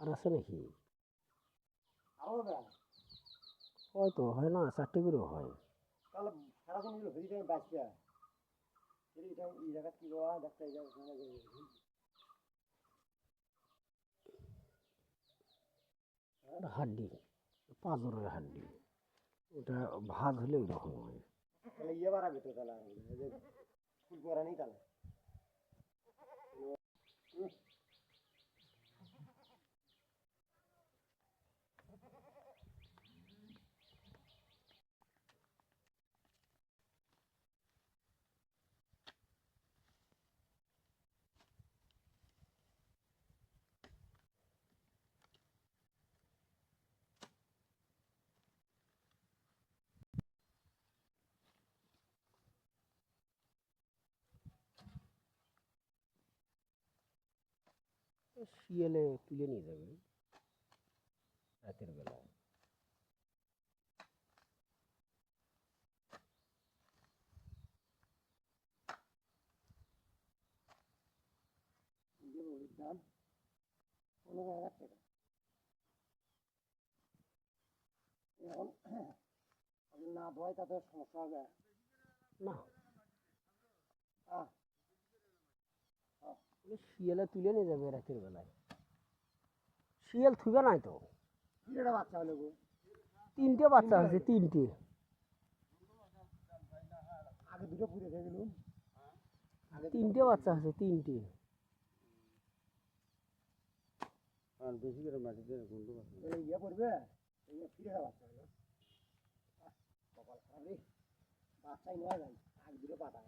আর আছে নাকি? হয়তো হয় না চারটে করে হয়। হাড্ডি পাঁচরের হাড্ডি ওটা ভাজ হলে ওইরকম হয়। ইয়ে বাড়াবে তাহলে ফুল করা নেই তাহলে। শিয়ালে তুলে নিয়ে যাবে। রাতের বেলায় বলির দাম পনেরো হাজার টাকা এখন যদি না ভয় তাতে সমস্যা হবে। না। ওই শিয়ালে তুলে নিয়ে যাবে রাতের বেলায়। শিয়াল থুবে নাই তো। বাচ্চা হলো গো। তিনটে বাচ্চা আছে তিনটে। আগে দুটো পুড়ে খেয়ে তিনটে বাচ্চা আছে তিনটে। আর বেশি করে মাটিতে গন্ধ পাচ্ছে ইয়ে করবে ইয়ে ফিরে বাচ্চা হলো। কপাল খারাপ রে। বাচ্চাই নেওয়া যায়। আগে দুটো পাতা